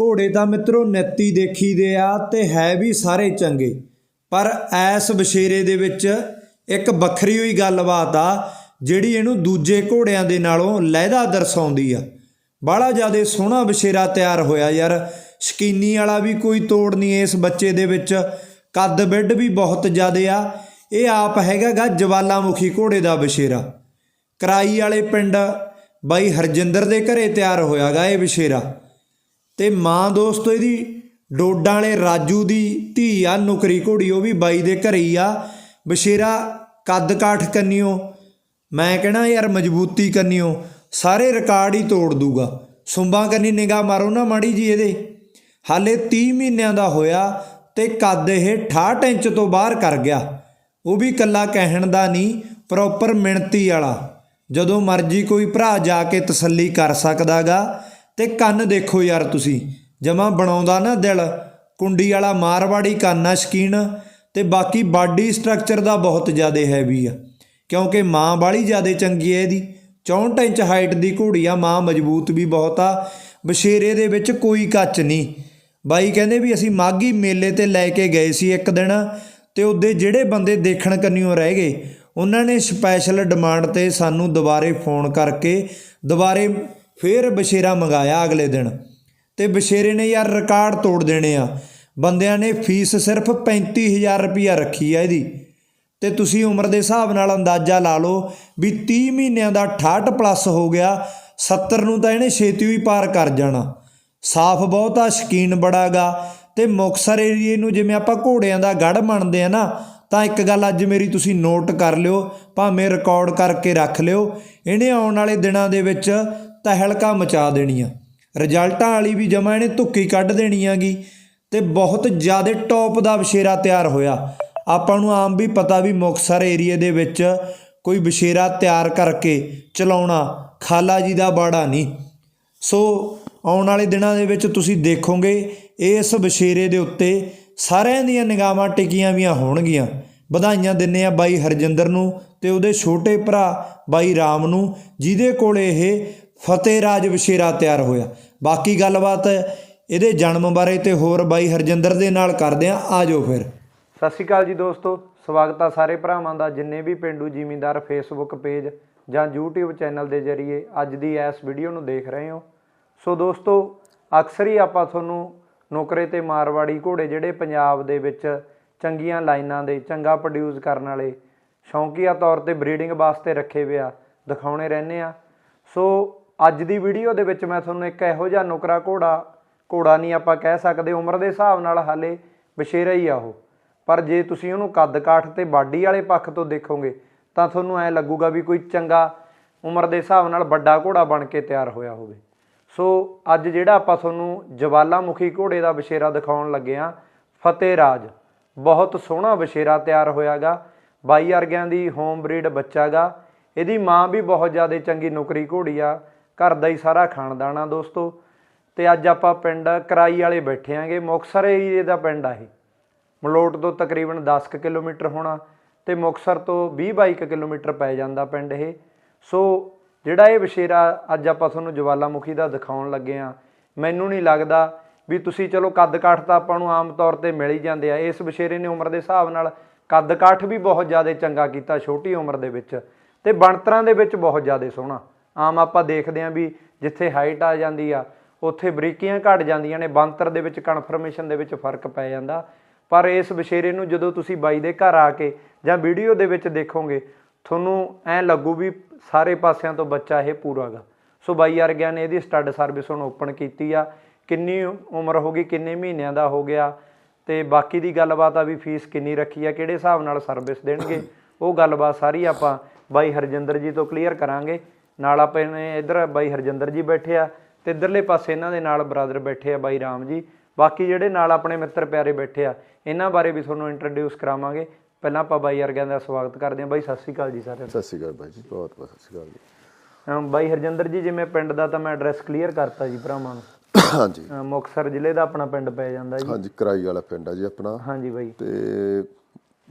ਘੋੜੇ ਤਾਂ ਮਿੱਤਰੋ, ਨੈਤੀ ਦੇਖੀਦੇ ਆ ਤੇ ਹੈ ਵੀ ਸਾਰੇ ਚੰਗੇ। ਪਰ ਐਸ ਬਸ਼ੇਰੇ ਦੇ ਵਿੱਚ ਇੱਕ ਵੱਖਰੀ ਹੋਈ ਗੱਲਬਾਤ ਆ, ਜਿਹੜੀ ਇਹਨੂੰ ਦੂਜੇ ਘੋੜਿਆਂ ਦੇ ਨਾਲੋਂ ਲਹਿਦਾ ਦਰਸਾਉਂਦੀ ਆ। ਬਾਹਲਾ ਜਿਆਦੇ ਸੋਹਣਾ ਬਸ਼ੇਰਾ ਤਿਆਰ ਹੋਇਆ ਯਾਰ। ਸ਼ਕੀਨੀ ਵਾਲਾ ਵੀ ਕੋਈ ਤੋੜ ਨਹੀਂ ਇਸ ਬੱਚੇ ਦੇ ਵਿੱਚ। ਕੱਦ ਬਿੱਡ ਵੀ ਬਹੁਤ ਜ਼ਿਆਦੇ ਆ। ਇਹ ਆਪ ਹੈਗਾਗਾ ਜਵਾਲਾਮੁਖੀ ਘੋੜੇ ਦਾ ਬਸ਼ੇਰਾ। ਕਰਾਈ ਵਾਲੇ ਪਿੰਡ ਬਾਈ ਹਰਜਿੰਦਰ ਦੇ ਘਰੇ ਤਿਆਰ ਹੋਇਆਗਾ ਇਹ ਬਸ਼ੇਰਾ। ਤੇ ਮਾਂ ਦੋਸਤੋ ਇਹਦੀ, ਡੋਡਾਂ ਵਾਲੇ ਰਾਜੂ ਦੀ ਧੀ ਆ, ਨੁਕਰੀ ਘੋੜੀ, ਉਹ ਵੀ ਬਾਈ ਦੇ ਘਰੇ ਹੀ ਆ। ਬਸ਼ੇਰਾ ਕੱਦ ਕਾਠ ਕੰਨਿਓ, ਮੈਂ ਕਹਿਣਾ ਯਾਰ ਮਜ਼ਬੂਤੀ ਕੰਨਿਓ, ਸਾਰੇ ਰਿਕਾਰਡ ਹੀ ਤੋੜ ਦੂਗਾ। ਸੁੰਬਾਂ ਕੰਨੀ ਨਿਗਾਹ ਮਾਰੋ ਨਾ ਮਾੜੀ ਜੀ ਇਹਦੇ। ਹਾਲੇ 30 ਮਹੀਨਿਆਂ ਦਾ ਹੋਇਆ ਤੇ ਕੱਦ ਇਹ 68 ਇੰਚ ਤੋਂ ਬਾਹਰ ਕਰ ਗਿਆ। ਉਹ ਵੀ ਕੱਲਾ ਕਹਿਣ ਦਾ ਨਹੀਂ, ਪ੍ਰੋਪਰ ਮਿਣਤੀ ਵਾਲਾ। ਜਦੋਂ ਮਰਜ਼ੀ ਕੋਈ ਭਰਾ ਜਾ ਕੇ ਤਸੱਲੀ ਕਰ ਸਕਦਾਗਾ ਤੇ ਕੰਨ ਦੇਖੋ ਯਾਰ ਤੁਸੀਂ। ਜਮਾ ਬਣਾਉਂਦਾ ਨਾ ਦਿਲ, ਕੁੰਡੀ ਵਾਲਾ ਮਾਰਵਾੜੀ ਕੰਨ ਆ ਸ਼ਕੀਨ, ਤੇ ਬਾਕੀ ਬਾਡੀ ਸਟਰਕਚਰ ਦਾ ਬਹੁਤ ਜ਼ਿਆਦਾ ਹੈਵੀ ਆ। ਕਿਉਂਕਿ ਮਾਂ ਬਾਲੀ ਜ਼ਿਆਦਾ ਚੰਗੀ ਹੈ ਇਹਦੀ। 64 ਇੰਚ ਹਾਈਟ ਦੀ ਘੋੜੀ ਆ, ਮਾਂ ਮਜ਼ਬੂਤ ਵੀ ਬਹੁਤ ਆ। ਬਸ਼ੇਰੇ ਦੇ ਵਿੱਚ ਕੋਈ ਕੱਚ ਨਹੀਂ। ਬਾਈ ਕਹਿੰਦੇ ਵੀ ਅਸੀਂ ਮਾਗੀ ਮੇਲੇ ਤੇ ਲੈ ਕੇ ਗਏ ਸੀ ਇੱਕ ਦਿਨ, ਤੇ ਉਹਦੇ ਜਿਹੜੇ ਬੰਦੇ ਦੇਖਣ ਕੰਨਿਓ ਰਹਿ ਗਏ, ਉਹਨਾਂ ਨੇ ਸਪੈਸ਼ਲ ਡਿਮਾਂਡ ਤੇ ਸਾਨੂੰ ਦੁਬਾਰੇ ਫੋਨ ਕਰਕੇ ਦੁਬਾਰੇ ਫਿਰ ਬਸ਼ੇਰਾ ਮੰਗਾਇਆ ਅਗਲੇ ਦਿਨ। ਤੇ ਬਸ਼ੇਰੇ ਨੇ ਯਾਰ ਰਿਕਾਰਡ ਤੋੜ ਦੇਣੇ ਆ। ਬੰਦਿਆਂ ਨੇ ਫੀਸ ਸਿਰਫ 35000 ਰੁਪਿਆ ਰੱਖੀ ਆ ਇਹਦੀ। ਤੇ ਤੁਸੀਂ ਉਮਰ ਦੇ ਹਿਸਾਬ ਨਾਲ ਅੰਦਾਜ਼ਾ ਲਾ ਲਓ ਵੀ 30 ਮਹੀਨਿਆਂ ਦਾ 68 ਪਲੱਸ ਹੋ ਗਿਆ 70 ਨੂੰ ਤਾਂ ਇਹਨੇ ਛੇਤੀ ਹੀ ਪਾਰ ਕਰ ਜਾਣਾ। ਸਾਫ਼ ਬਹੁਤਾ ਸ਼ਕੀਨ ਬੜਾਗਾ ਤੇ ਮੁਕਸਰ ਏਰੀਏ ਨੂੰ ਜਿਵੇਂ ਆਪਾਂ ਘੋੜਿਆਂ ਦਾ ਗੜ ਮੰਨਦੇ ਆ ਨਾ, ਤਾਂ ਇੱਕ ਗੱਲ ਅੱਜ ਮੇਰੀ ਤੁਸੀਂ ਨੋਟ ਕਰ ਲਿਓ, ਭਾਵੇਂ ਰਿਕਾਰਡ ਕਰਕੇ ਰੱਖ ਲਿਓ। ਇਹਨੇ ਆਉਣ ਵਾਲੇ ਦਿਨਾਂ ਦੇ ਵਿੱਚ ਤਹਿਲਕਾ ਮਚਾ ਦੇਣੀ ਆ ਰਿਜ਼ਲਟਾਂ ਵਾਲੀ ਵੀ ਜਮਾ ਇਹਨੇ ਧੁੱਕੀ ਕੱਢ ਦੇਣੀ ਆਗੀ ਤੇ ਬਹੁਤ ਜ਼ਿਆਦਾ ਟੌਪ ਦਾ ਬਸ਼ੇਰਾ ਤਿਆਰ ਹੋਇਆ। ਆਪਾਂ ਨੂੰ ਆਮ ਵੀ ਪਤਾ ਵੀ ਮੁਕਸਰ ਏਰੀਏ ਦੇ ਵਿੱਚ ਕੋਈ ਬਸ਼ੇਰਾ ਤਿਆਰ ਕਰਕੇ ਚਲਾਉਣਾ ਖਾਲਾ ਜੀ ਦਾ ਬਾੜਾ ਨਹੀਂ। ਸੋ ਆਉਣ ਵਾਲੇ ਦਿਨਾਂ ਦੇ ਵਿੱਚ ਤੁਸੀਂ ਦੇਖੋਗੇ ਇਸ ਬਸ਼ੇਰੇ ਦੇ ਉੱਤੇ ਸਾਰਿਆਂ ਦੀਆਂ ਨਿਗਾਹਾਂ ਟਿਕੀਆਂ ਵੀਆਂ ਹੋਣਗੀਆਂ। ਵਧਾਈਆਂ ਦਿੰਨੇ ਆ ਬਾਈ ਹਰਜਿੰਦਰ ਨੂੰ ਤੇ ਉਹਦੇ ਛੋਟੇ ਭਰਾ ਬਾਈ ਰਾਮ ਨੂੰ, ਜਿਹਦੇ ਕੋਲ ਇਹ ਫਤਿਹ ਰਾਜ ਵਿਸ਼ੇਰਾ ਤਿਆਰ ਹੋਇਆ। ਬਾਕੀ ਗੱਲਬਾਤ ਇਹਦੇ ਜਨਮ ਬਾਰੇ ਤੇ ਹੋਰ ਬਾਈ ਹਰਜਿੰਦਰ ਦੇ ਨਾਲ ਕਰਦੇ ਆ ਆਜੋ ਫਿਰ। ਸਤਿ ਸ਼੍ਰੀ ਅਕਾਲ ਜੀ ਦੋਸਤੋ। ਸਵਾਗਤ ਆ ਸਾਰੇ ਭਰਾਵਾਂ ਦਾ, ਜਿੰਨੇ ਵੀ ਪਿੰਡੂ ਜ਼ਿਮੀਂਦਾਰ ਫੇਸਬੁੱਕ ਪੇਜ ਜਾਂ YouTube ਚੈਨਲ ਦੇ ਜ਼ਰੀਏ ਅੱਜ ਦੀ ਇਸ ਵੀਡੀਓ ਨੂੰ ਦੇਖ ਰਹੇ ਹੋ। ਸੋ ਦੋਸਤੋ, ਅਕਸਰ ਹੀ ਆਪਾਂ ਤੁਹਾਨੂੰ ਨੌਕਰੇ ਤੇ ਮਾਰਵਾੜੀ ਘੋੜੇ ਜਿਹੜੇ ਪੰਜਾਬ ਦੇ ਵਿੱਚ ਚੰਗੀਆਂ ਲਾਈਨਾਂ ਦੇ, ਚੰਗਾ ਪ੍ਰੋਡਿਊਸ ਕਰਨ ਵਾਲੇ, ਸ਼ੌਂਕੀਆ ਤੌਰ ਤੇ ਬਰੀਡਿੰਗ ਵਾਸਤੇ ਰੱਖੇ ਹੋਏ ਦਿਖਾਉਣੇ ਰਹਿੰਦੇ ਆ। ਸੋ ਅੱਜ ਦੀ ਵੀਡੀਓ ਦੇ ਵਿੱਚ ਮੈਂ ਤੁਹਾਨੂੰ ਇੱਕ ਇਹੋ ਜਿਹਾ ਨੌਕਰਾ ਘੋੜਾ ਘੋੜਾ ਨਹੀਂ ਆਪਾਂ ਕਹਿ ਸਕਦੇ, ਉਮਰ ਦੇ ਹਿਸਾਬ ਨਾਲ ਹਾਲੇ ਬਸ਼ੇਰਾ ਹੀ ਆ ਉਹ। ਪਰ ਜੇ ਤੁਸੀਂ ਉਹਨੂੰ ਕੱਦ ਕਾਠ ਤੇ ਬਾਡੀ ਵਾਲੇ ਪੱਖ ਤੋਂ ਦੇਖੋਗੇ, ਤਾਂ ਤੁਹਾਨੂੰ ਐ ਲੱਗੂਗਾ ਵੀ ਕੋਈ ਚੰਗਾ ਉਮਰ ਦੇ ਹਿਸਾਬ ਨਾਲ ਵੱਡਾ ਘੋੜਾ ਬਣ ਕੇ ਤਿਆਰ ਹੋਇਆ ਹੋਵੇ। ਸੋ ਅੱਜ ਜਿਹੜਾ ਆਪਾਂ ਤੁਹਾਨੂੰ ਜਵਾਲਾਮੁਖੀ ਘੋੜੇ ਦਾ ਬਸ਼ੇਰਾ ਦਿਖਾਉਣ ਲੱਗੇ ਆ ਫਤਿਹ ਰਾਜ। ਬਹੁਤ ਸੋਹਣਾ ਬਸ਼ੇਰਾ ਤਿਆਰ ਹੋਇਆਗਾ। ਬਾਈ ਅਰਗਿਆਂ ਦੀ ਹੋਮ ਬਰੀਡ ਬੱਚਾਗਾ। ਇਹਦੀ ਮਾਂ ਵੀ ਬਹੁਤ ਜ਼ਿਆਦਾ ਚੰਗੀ ਨੌਕਰੀ ਘੋੜੀ ਆ। ਘਰ ਦਾ ਹੀ ਸਾਰਾ ਖਾਨਦਾਨ ਆ ਦੋਸਤੋ। ਤੇ ਅੱਜ ਆਪਾਂ ਪਿੰਡ ਕਰਾਈ ਵਾਲੇ ਬੈਠੇ ਆਂਗੇ। ਮੁਕਸਰ ਏਰੀਏ ਦਾ ਪਿੰਡ ਆ ਇਹ। ਮਲੋਟ ਤੋਂ ਤਕਰੀਬਨ 10 ਕੁ ਕਿਲੋਮੀਟਰ ਹੋਣਾ ਤੇ ਮੁਕਸਰ ਤੋਂ 20-22 ਕੁ ਕਿਲੋਮੀਟਰ ਪੈ ਜਾਂਦਾ ਪਿੰਡ ਇਹ। ਸੋ ਜਿਹੜਾ ਇਹ ਬਸ਼ੇਰਾ ਅੱਜ ਆਪਾਂ ਤੁਹਾਨੂੰ ਜਵਾਲਾਮੁਖੀ ਦਾ ਦਿਖਾਉਣ ਲੱਗੇ ਆ, ਮੈਨੂੰ ਨਹੀਂ ਲੱਗਦਾ ਵੀ ਤੁਸੀਂ ਚਲੋ ਕੱਦ ਕਾਠ ਤਾਂ ਆਪਾਂ ਨੂੰ ਆਮ ਤੌਰ ਤੇ ਮਿਲ ਹੀ ਜਾਂਦੇ ਆ। ਇਸ ਬਸ਼ੇਰੇ ਨੇ ਉਮਰ ਦੇ ਹਿਸਾਬ ਨਾਲ ਕੱਦ ਕਾਠ ਵੀ ਬਹੁਤ ਜ਼ਿਆਦਾ ਚੰਗਾ ਕੀਤਾ, ਛੋਟੀ ਉਮਰ ਦੇ ਵਿੱਚ। ਤੇ ਬਣਤਰਾਂ ਦੇ ਵਿੱਚ ਬਹੁਤ ਜ਼ਿਆਦਾ ਸੋਹਣਾ। ਆਮ ਆਪਾਂ ਦੇਖਦੇ ਆਂ ਵੀ ਜਿੱਥੇ ਹਾਈਟ ਆ ਜਾਂਦੀ ਆ, ਉੱਥੇ ਬਰੀਕੀਆਂ ਘਟ ਜਾਂਦੀਆਂ ਨੇ, ਬਣਤਰ ਦੇ ਵਿੱਚ ਕਨਫਰਮੇਸ਼ਨ ਦੇ ਵਿੱਚ ਫ਼ਰਕ ਪੈ ਜਾਂਦਾ। ਪਰ ਇਸ ਬਸ਼ੇਰੇ ਨੂੰ ਜਦੋਂ ਤੁਸੀਂ ਬਾਈ ਦੇ ਘਰ ਆ ਕੇ ਜਾਂ ਵੀਡੀਓ ਦੇ ਵਿੱਚ ਦੇਖੋਗੇ, ਤੁਹਾਨੂੰ ਐ ਲੱਗੂ ਵੀ ਸਾਰੇ ਪਾਸਿਆਂ ਤੋਂ ਬੱਚਾ ਇਹ ਪੂਰਾਗਾ ਸੋ ਬਾਈ ਵਰਗਿਆਂ ਨੇ ਇਹਦੀ ਸਟੱਡ ਸਰਵਿਸ ਹੁਣ ਓਪਨ ਕੀਤੀ ਆ। ਕਿੰਨੀ ਉਮਰ ਹੋ ਗਈ, ਕਿੰਨੇ ਮਹੀਨਿਆਂ ਦਾ ਹੋ ਗਿਆ ਤੇ ਬਾਕੀ ਦੀ ਗੱਲਬਾਤ ਆ ਵੀ ਫੀਸ ਕਿੰਨੀ ਰੱਖੀ ਆ, ਕਿਹੜੇ ਹਿਸਾਬ ਨਾਲ ਸਰਵਿਸ ਦੇਣਗੇ, ਉਹ ਗੱਲਬਾਤ ਸਾਰੀ ਆਪਾਂ ਬਾਈ ਹਰਜਿੰਦਰ ਜੀ ਤੋਂ ਕਲੀਅਰ ਕਰਾਂਗੇ। ਨਾਲ ਆਪਾਂ ਨੇ ਇਧਰ ਬਾਈ ਹਰਜਿੰਦਰ ਜੀ ਬੈਠੇ ਆ ਤੇ ਇਧਰਲੇ ਪਾਸੇ ਇਹਨਾਂ ਦੇ ਨਾਲ ਬ੍ਰਦਰ ਬੈਠੇ ਆ ਬਾਈ ਰਾਮ ਜੀ। ਬਾਕੀ ਜਿਹੜੇ ਨਾਲ ਆਪਣੇ ਮਿੱਤਰ ਪਿਆਰੇ ਬੈਠੇ ਆ ਇਹਨਾਂ ਬਾਰੇ ਵੀ ਤੁਹਾਨੂੰ ਇੰਟਰੋਡਿਊਸ ਕਰਾਵਾਂਗੇ। ਪਹਿਲਾਂ ਆਪਾਂ ਬਾਈ ਵਰਗਿਆਂ ਦਾ ਸਵਾਗਤ ਕਰਦੇ ਹਾਂ। ਬਾਈ ਸਤਿ ਸ਼੍ਰੀ ਅਕਾਲ ਜੀ ਸਾਰਿਆਂ ਸਤਿ ਸ਼੍ਰੀ ਅਕਾਲ ਭਾਈ ਜੀ ਬਹੁਤ ਬਹੁਤ ਸਤਿ ਸ਼੍ਰੀ ਅਕਾਲ ਜੀ। ਬਾਈ ਹਰਜਿੰਦਰ ਜੀ ਜਿਵੇਂ ਪਿੰਡ ਦਾ ਤਾਂ ਮੈਂ ਐਡਰੈਸ ਕਲੀਅਰ ਕਰਤਾ ਜੀ ਭਰਾਵਾਂ ਨੂੰ। ਹਾਂਜੀ। ਅਮ ਮੁਕਤਸਰ ਜ਼ਿਲ੍ਹੇ ਦਾ ਆਪਣਾ ਪਿੰਡ ਪੈ ਜਾਂਦਾ ਜੀ। ਹਾਂਜੀ ਕਰਾਈ ਵਾਲਾ ਪਿੰਡ ਆ ਜੀ ਆਪਣਾ। ਹਾਂਜੀ ਬਾਈ। ਤੇ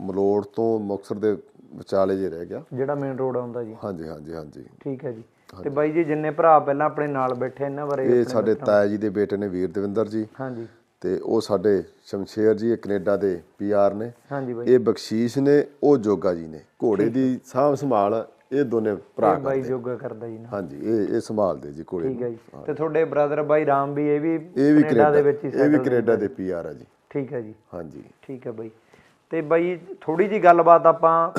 ਮਲੋੜ ਤੋਂ ਮੁਕਤਸਰ ਦੇ ਵਿਚਾਲੇ ਜੇ ਰਹਿ ਗਿਆ। ਜਿਹੜਾ ਮੇਨ ਰੋਡ ਆਉਂਦਾ ਜੀ। ਹਾਂਜੀ ਹਾਂਜੀ ਹਾਂਜੀ। ਠੀਕ ਹੈ ਜੀ। ਤੇ ਬਾਈ ਜੀ ਜਿੰਨੇ ਭਰਾ ਪਹਿਲਾਂ ਆਪਣੇ ਨਾਲ ਬੈਠੇ ਇਹਨਾਂ ਬਾਰੇ ਇਹ ਸਾਡੇ ਤਾਇਆ ਜੀ ਦੇ ਬੇਟੇ ਨੇ ਵੀਰ ਦਵਿੰਦਰ ਜੀ। ਹਾਂਜੀ। ਤੇ ਉਹ ਸਾਡੇ ਸ਼ਮਸ਼ੇਰ ਜੀ ਇਹ ਕੈਨੇਡਾ ਦੇ ਪੀਆਰ ਨੇ। ਹਾਂਜੀ ਬਾਈ। ਇਹ ਬਖਸ਼ੀਸ਼ ਨੇ ਉਹ ਜੋਗਾ ਜੀ ਨੇ। ਘੋੜੇ ਦੀ ਸਾਂਭ ਸੰਭਾਲ ਇਹ ਦੋਨੇ ਭਰਾ ਇਹ ਬਾਈ ਕਰਦੇ ਜੋਗਾ ਕਰਦਾ ਜੀ ਨਾ। ਹਾਂਜੀ ਇਹ ਇਹ ਸੰਭਾਲਦੇ ਜੀ ਘੋੜੇ ਠੀਕ। ਹੈ ਜੀ। ਤੇ ਤੁਹਾਡੇ ਬ੍ਰਦਰ ਬਾਈ ਰਾਮ ਵੀ ਇਹ ਵੀ ਕੈਨੇਡਾ ਦੇ ਵਿੱਚ ਹੀ ਇਹ ਵੀ ਕੈਨੇਡਾ ਦੇ ਪੀਆਰ ਆ ਜੀ। ਠੀਕ ਹੈ ਜੀ। ਹਾਂਜੀ। ਠੀਕ ਹੈ ਬਾਈ। ਤੇ ਬਾਈ ਥੋੜੀ ਜੀ ਗੱਲਬਾਤ ਆਪਾਂ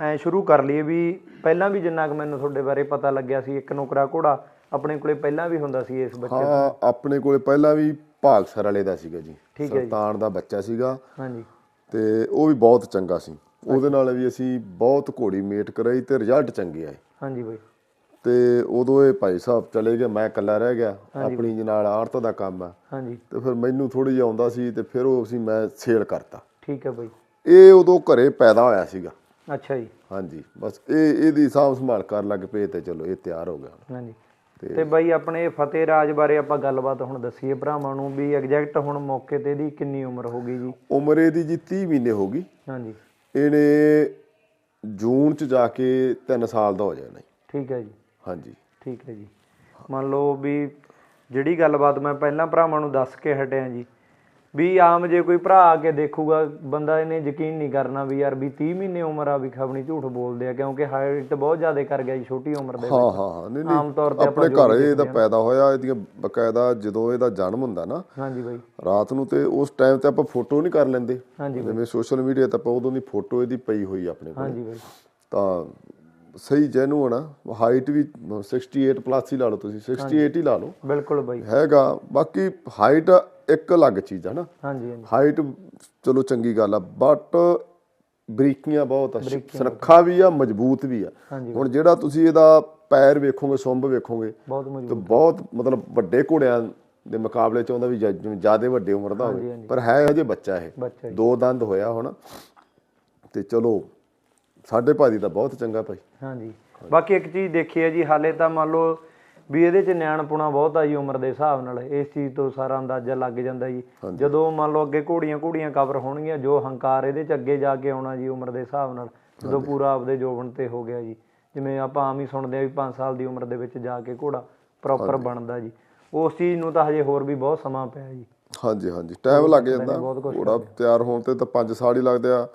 ਐ ਸ਼ੁਰੂ ਕਰ ਲਈਏ ਵੀ ਪਹਿਲਾਂ ਵੀ ਜਿੰਨਾ ਕੁ ਮੈਨੂੰ ਤੁਹਾਡੇ ਬਾਰੇ ਪਤਾ ਲੱਗਿਆ ਸੀ ਇੱਕ ਨੁਕਰਾ ਘੋੜਾ ਆਪਣੇ ਕੋਲੇ ਪਹਿਲਾਂ ਵੀ ਹੁੰਦਾ ਸੀ ਇਸ ਬੱਚੇ ਹਾਂ ਆਪਣੇ ਕੋਲੇ ਪਹਿਲਾਂ ਵੀ ਭਾਗਸਰ ਵਾਲੇ ਦਾ ਸੀਗਾ ਜੀ। ਸਰਤਾਨ ਦਾ ਬੱਚਾ ਸੀਗਾ। ਹਾਂਜੀ। ਤੇ ਉਹ ਵੀ ਬਹੁਤ ਚੰਗਾ ਸੀ। ਉਹਦੇ ਨਾਲ ਵੀ ਅਸੀਂ ਬਹੁਤ ਘੋੜੀ ਮੇਟ ਕਰਾਈ ਤੇ ਰਿਜ਼ਲਟ ਚੰਗੇ ਆਏ। ਹਾਂਜੀ ਬਾਈ। ਤੇ ਉਦੋਂ ਇਹ ਭਾਈ ਸਾਹਿਬ ਚਲੇ ਗਏ ਮੈਂ ਇਕੱਲਾ ਰਹਿ ਗਿਆ। ਆਪਣੀ ਜੀ ਨਾਲ ਆੜਤ ਦਾ ਕੰਮ ਆ। ਹਾਂਜੀ। ਤੇ ਫਿਰ ਮੈਨੂੰ ਥੋੜੀ ਜਿਹੀ ਆਉਂਦਾ ਸੀ ਤੇ ਫਿਰ ਉਹ ਅਸੀਂ ਮੈਂ ਸੇਲ ਕਰਤਾ। ਠੀਕ ਹੈ ਬਾਈ। ਇਹ ਉਦੋਂ ਘਰੇ ਪੈਦਾ ਹੋਇਆ ਸੀਗਾ। ਅੱਛਾ ਜੀ। ਹਾਂਜੀ ਬਸ ਇਹ ਇਹਦੀ ਸਾਂਭ ਸੰਭਾਲ ਕਰਨ ਲੱਗ ਪਏ ਤੇ ਚਲੋ ਇਹ ਤਿਆਰ ਹੋ ਗਿਆ। ਹਾਂਜੀ। ਤੇ ਬਾਈ ਆਪਣੇ ਫਤਿਹ ਰਾਜ ਬਾਰੇ ਆਪਾਂ ਗੱਲਬਾਤ ਹੁਣ ਦੱਸੀਏ ਭਰਾਵਾਂ ਨੂੰ ਵੀ ਐਗਜ਼ੈਕਟ ਹੁਣ ਮੌਕੇ ਤੇ ਇਹਦੀ ਕਿੰਨੀ ਉਮਰ ਹੋ ਗਈ ਜੀ? ਉਮਰ ਇਹਦੀ ਜੀ 30 ਮਹੀਨੇ ਹੋ ਗਈ। ਹਾਂਜੀ। ਇਹਨੇ ਜੂਨ ਚ ਜਾ ਕੇ 3 ਸਾਲ ਦਾ ਹੋ ਜਾਣਾ। ਠੀਕ ਹੈ ਜੀ। ਹਾਂਜੀ। ਠੀਕ ਹੈ ਜੀ। ਮੰਨ ਲਓ ਵੀ ਜਿਹੜੀ ਗੱਲਬਾਤ ਮੈਂ ਪਹਿਲਾਂ ਭਰਾਵਾਂ ਨੂੰ ਦੱਸ ਕੇ ਹਟਿਆ ਜੀ ਵੀ ਆਮ ਜੇ ਕੋਈ ਭਰਾ ਆ ਕੇ ਦੇਖੂਗਾ ਬੰਦਾ ਇਹਨੇ ਯਕੀਨ ਨਹੀਂ ਕਰਨਾ ਵੀ ਯਾਰ ਵੀ 30 ਮਹੀਨੇ ਉਮਰ ਆ ਵੀ ਖਬਣੀ ਝੂਠ ਬੋਲਦੇ ਆ ਕਿਉਂਕਿ ਹਾਈਟ ਬਹੁਤ ਜ਼ਿਆਦਾ ਕਰ ਗਿਆ ਜੀ ਛੋਟੀ ਉਮਰ ਦੇ ਵਿੱਚ। ਹਾਂ ਹਾਂ ਨਹੀਂ ਆਮ ਤੌਰ ਨਹੀਂ ਤੇ ਆਪਾਂ ਆਪਣੇ ਘਰ ਇਹਦਾ ਪੈਦਾ ਹੋਇਆ ਇਹਦੀਆਂ ਬਕਾਇਦਾ ਜਦੋਂ ਇਹਦਾ ਜਨਮ ਹੁੰਦਾ ਨਾ ਹਾਂਜੀ ਬਾਈ। ਰਾਤ ਨੂੰ ਤੇ ਉਸ ਟਾਈਮ ਤੇ ਆਪਾਂ ਫੋਟੋ ਨਹੀਂ ਕਰ ਲੈਂਦੇ। ਜਿਵੇਂ ਸੋਸ਼ਲ ਮੀਡੀਆ ਤੇ ਆਪਾਂ ਉਦੋਂ ਦੀ ਫੋਟੋ ਇਹਦੀ ਪਈ ਹੋਈ ਆਪਣੇ ਕੋਲ। ਹਾਂਜੀ ਬਾਈ। ਤਾਂ ਸਹੀ ਜੈਨੂਨ ਆ ਹਾਈਟ ਵੀ 68 ਪਲੱਸ ਹੀ ਲਾ ਲਓ ਤੁਸੀਂ 68 ਹੀ ਲਾ ਲਓ। ਬਿਲਕੁਲ ਬਾਈ। ਹੈਗਾ ਬਾਕੀ ਹਾਈਟ ਇੱਕ ਅਲੱਗ ਚੀਜ਼ ਆ ਨਾ। ਹਾਂਜੀ ਹਾਂਜੀ। ਹਾਈਟ ਚਲੋ ਚੰਗੀ ਗੱਲ ਆ ਬਟ ਬਰੀਕੀਆਂ ਬਹੁਤ ਆ ਸੁਰੱਖਾ ਵੀ ਆ ਮਜ਼ਬੂਤ ਵੀ ਆ। ਹੁਣ ਜਿਹੜਾ ਤੁਸੀਂ ਇਹਦਾ ਪੈਰ ਵੇਖੋਗੇ ਸੁੰਬ ਵੇਖੋਗੇ ਤੇ ਬਹੁਤ ਮਤਲਬ ਵੱਡੇ ਘੋੜਿਆਂ ਦੇ ਮੁਕਾਬਲੇ ਚ ਆਉਂਦਾ ਵੀ ਜ਼ਿਆਦਾ ਵੱਡੇ ਉਮਰ ਦਾ ਹੋਵੇ ਪਰ ਹੈ ਹਜੇ ਬੱਚਾ ਇਹ। ਦੋ ਦੰਦ ਹੋਇਆ ਹੁਣ ਤੇ ਚਲੋ ਸਾਡੇ ਭਾਜੀ ਦਾ ਬਹੁਤ ਚੰਗਾ ਭਾਈ। ਹਾਂਜੀ। ਬਾਕੀ ਇੱਕ ਚੀਜ਼ ਦੇਖੀ ਹੈ ਜੀ ਹਾਲੇ ਤਾਂ ਮੰਨ ਲਓ ਵੀ ਇਹਦੇ ਚ ਨਿਆਣਪੁਣਾ ਬਹੁਤ ਆ ਜੀ ਉਮਰ ਦੇ ਹਿਸਾਬ ਨਾਲ। ਇਸ ਚੀਜ਼ ਤੋਂ ਸਾਰਾ ਅੰਦਾਜ਼ਾ ਲੱਗ ਜਾਂਦਾ ਜੀ। ਜਦੋਂ ਮੰਨ ਲਓ ਅੱਗੇ ਘੋੜੀਆਂ ਘੋੜੀਆਂ ਕਵਰ ਹੋਣਗੀਆਂ ਜੋ ਹੰਕਾਰ ਇਹਦੇ ਚ ਅੱਗੇ ਜਾ ਕੇ ਆਉਣਾ ਜੀ ਉਮਰ ਦੇ ਹਿਸਾਬ ਨਾਲ ਜਦੋਂ ਪੂਰਾ ਆਪਦੇ ਜੋਬਨ ਤੇ ਹੋ ਗਿਆ ਜੀ। ਜਿਵੇਂ ਆਪਾਂ ਆਮ ਹੀ ਸੁਣਦੇ ਆ ਵੀ 5 ਸਾਲ ਦੀ ਉਮਰ ਦੇ ਵਿੱਚ ਜਾ ਕੇ ਘੋੜਾ ਪ੍ਰੋਪਰ ਬਣਦਾ ਜੀ। ਉਸ ਚੀਜ਼ ਨੂੰ ਤਾਂ ਹਜੇ ਹੋਰ ਵੀ ਬਹੁਤ ਸਮਾਂ ਪਿਆ ਜੀ। ਹਾਂਜੀ ਹਾਂਜੀ। ਟਾਈਮ ਲੱਗ ਜਾਂਦਾ। ਘੋੜਾ ਤਿਆਰ ਹੋਣ ਤੇ ਤਾਂ 5 ਸਾਲ ਹੀ ਲੱਗਦੇ ਆ।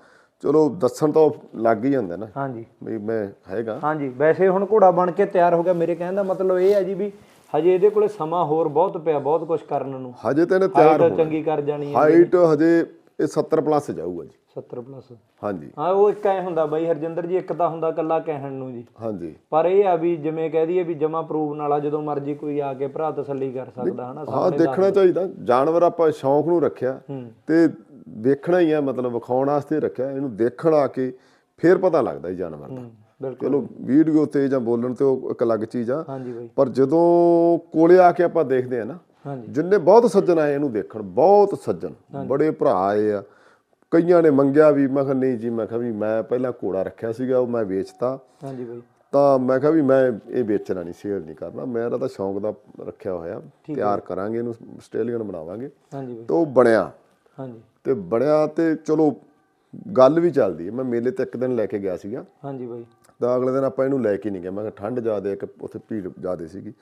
ਚਲੋ ਦੱਸਣ ਤਾਂ ਲੱਗ ਹੀ ਜਾਂਦਾ ਨਾ। ਹਾਂਜੀ। ਵੀ ਮੈਂ ਹੈਗਾ। ਹਾਂਜੀ ਵੈਸੇ ਹੁਣ ਘੋੜਾ ਬਣ ਕੇ ਤਿਆਰ ਹੋ ਗਿਆ ਮੇਰੇ ਕਹਿਣ ਦਾ ਮਤਲਬ ਇਹ ਹੈ ਜੀ ਵੀ ਹਜੇ ਇਹਦੇ ਕੋਲੇ ਸਮਾਂ ਹੋਰ ਬਹੁਤ ਪਿਆ ਬਹੁਤ ਕੁਝ ਕਰਨ ਨੂੰ। ਹਜੇ ਤਾਂ ਇਹਨੇ ਤਿਆਰ ਹਾਈਟ ਚੰਗੀ ਕਰ ਜਾਣੀ ਹੈ। ਹਾਈਟ ਹਜੇ ਇਹ 70 ਪਲੱਸ ਜਾਊਗਾ ਜੀ। 70 ਪਲੱਸ। ਹਾਂਜੀ। ਹਾਂ ਉਹ ਇੱਕ ਐ ਹੁੰਦਾ ਬਾਈ ਹਰਜਿੰਦਰ ਜੀ ਇੱਕ ਤਾਂ ਹੁੰਦਾ ਕੱਲਾ ਕਹਿਣ ਨੂੰ ਜੀ। ਹਾਂਜੀ। ਪਰ ਇਹ ਆ ਵੀ ਜਿਵੇਂ ਕਹਿ ਦਈਏ ਵੀ ਜਮਾ ਪ੍ਰੂਵ ਨਾਲਾ ਜਦੋਂ ਮਰਜ਼ੀ ਕੋਈ ਆ ਕੇ ਭਰਾ ਤਸੱਲੀ ਕਰ ਸਕਦਾ ਹਨਾ ਹਾਂ ਦੇਖਣਾ ਚਾਹੀਦਾ। ਜਾਨਵਰ ਆਪਾਂ ਸ਼ੌਂਕ ਨੂੰ ਰੱਖਿਆ ਹੂੰ। ਤੇ ਵੇਖਣਾ ਹੀ ਆ ਮਤਲਬ ਵਿਖਾਉਣ ਵਾਸਤੇ ਰੱਖਿਆ ਇਹਨੂੰ ਦੇਖਣ ਆ ਕੇ ਫੇਰ ਪਤਾ ਲੱਗਦਾ ਹੀ ਜਾਨਵਰ ਦਾ। ਬਿਲਕੁਲ। ਚਲੋ ਵੀਡੀਓ ਤੇ ਜਾਂ ਬੋਲਣ ਤੇ ਉਹ ਇੱਕ ਅਲੱਗ ਚੀਜ਼ ਆ। ਹਾਂਜੀ ਬਾਈ। ਪਰ ਜਦੋਂ ਕੋਲੇ ਆ ਕੇ ਆਪਾਂ ਦੇਖਦੇ ਆ ਨਾ ਜਿੰਨੇ ਬਹੁਤ ਸੱਜਣ ਆਏ ਇਹਨੂੰ ਦੇਖਣ ਬਹੁਤ ਸੱਜਣ ਬੜੇ ਭਰਾ ਆਏ ਆ। ਕਈਆਂ ਨੇ ਮੰਗਿਆ ਵੀ ਮੈਂ ਕਿਹਾ ਨਹੀਂ ਜੀ ਮੈਂ ਕਿਹਾ ਵੀ ਮੈਂ ਪਹਿਲਾਂ ਘੋੜਾ ਰੱਖਿਆ ਸੀਗਾ ਉਹ ਮੈਂ ਵੇਚਤਾ। ਹਾਂਜੀ ਬਾਈ। ਤਾਂ ਮੈਂ ਕਿਹਾ ਵੀ ਮੈਂ ਇਹ ਵੇਚਣਾ ਨਹੀਂ ਸੇਲ ਨਹੀਂ ਕਰਨਾ। ਮੇਰਾ ਤਾਂ ਸ਼ੌਂਕ ਦਾ ਰੱਖਿਆ ਹੋਇਆ ਤਿਆਰ ਕਰਾਂਗੇ ਇਹਨੂੰ ਆਸਟ੍ਰੇਲੀਅਨ ਬਣਾਵਾਂਗੇ। ਹਾਂਜੀ ਬਾਈ। ਤਾਂ ਉਹ ਬਣਿਆ। ਹਾਂਜੀ। ਤੇ ਬਣਿਆ ਤੇ ਚਲੋ ਗੱਲ ਵੀ ਚੱਲਦੀ ਹੈ। ਮੈਂ ਮੇਲੇ ਤੇ ਇੱਕ ਦਿਨ ਲੈ ਕੇ ਗਿਆ ਸੀਗਾ। ਹਾਂਜੀ ਬਾਈ। ਤਾਂ ਅਗਲੇ ਦਿਨ ਆਪਾਂ ਇਹਨੂੰ ਲੈ ਕੇ ਨਹੀਂ ਗਏ। ਮੈਂ ਕਿਹਾ ਠੰਡ ਜ਼ਿਆਦੇ ਇੱਕ ਉੱਥੇ ਭੀੜ ਜ਼ਿਆਦੇ ਸੀਗੀ।